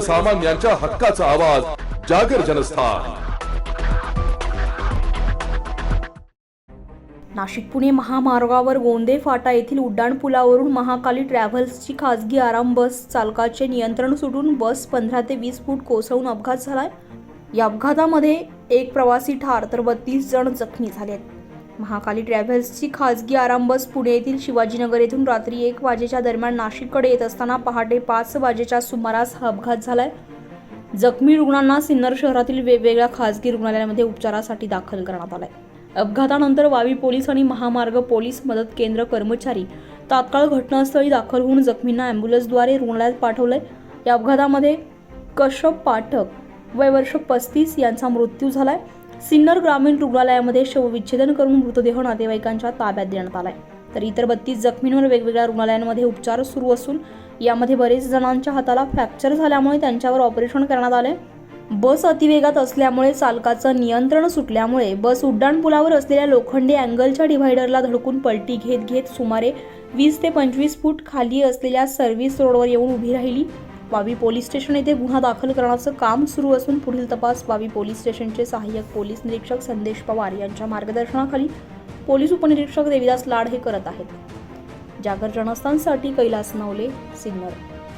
सर्वसामान्यांच्या हक्काचा आवाज जागर जनस्थान. नाशिक पुणे महामार्गावर गोंदे फाटा येथील उड्डाणपुलावरून महाकाली ट्रॅव्हल्सची खासगी आराम बस चालकाचे नियंत्रण सुटून बस पंधरा ते वीस फूट कोसळून अपघात झालाय. या अपघातामध्ये एक प्रवासी ठार तर बत्तीस जण जखमी झालेत. महाकाली ट्रॅव्हल्सची खासगी आराम बस पुणे येथील शिवाजीनगर येथून रात्री एक वाजेच्या दरम्यान नाशिककडे येत असताना पहाटे पाच वाजेच्या सुमारास हा अपघात झालाय. जखमी रुग्णांना सिन्नर शहरातील वेगवेगळ्या खासगी रुग्णालयांमध्ये उपचारासाठी दाखल करण्यात आलाय. अपघातानंतर वावी पोलीस आणि महामार्ग पोलीस मदत केंद्र कर्मचारी तात्काळ घटनास्थळी दाखल होऊन जखमींना अँब्युलन्सद्वारे रुग्णालयात पाठवलंय. या अपघातामध्ये कश्यप पाठक वय वर्ष पस्तीस यांचा मृत्यू झालाय. सिन्नर ग्रामीण रुग्णालयामध्ये शवविच्छेदन करून मृतदेह नातेवाईकांच्या ताब्यात देण्यात आलाय. तर इतर बत्तीस जखमींवर वेगवेगळ्या रुग्णालयांमध्ये उपचार सुरू असून यामध्ये बरेच जणांच्या हाताला फ्रॅक्चर झाल्यामुळे त्यांच्यावर ऑपरेशन करण्यात आले बस अतिवेगात असल्यामुळे चालकाचं नियंत्रण सुटल्यामुळे बस उड्डाणपुलावर असलेल्या लोखंडी अँगलच्या डिव्हायडरला धडकून पलटी घेत घेत सुमारे वीस ते पंचवीस फूट खाली असलेल्या सर्व्हिस रोडवर येऊन उभी राहिली. वावी पोलीस स्टेशन येथे गुन्हा दाखल करण्याचं काम सुरू असून पुढील तपास वावी पोलीस स्टेशनचे सहाय्यक पोलीस निरीक्षक संदेश पवार यांच्या मार्गदर्शनाखाली पोलीस उपनिरीक्षक देविदास लाड हे करत आहेत. जागर जनस्थानसाठी कैलास नवले सिन्नर.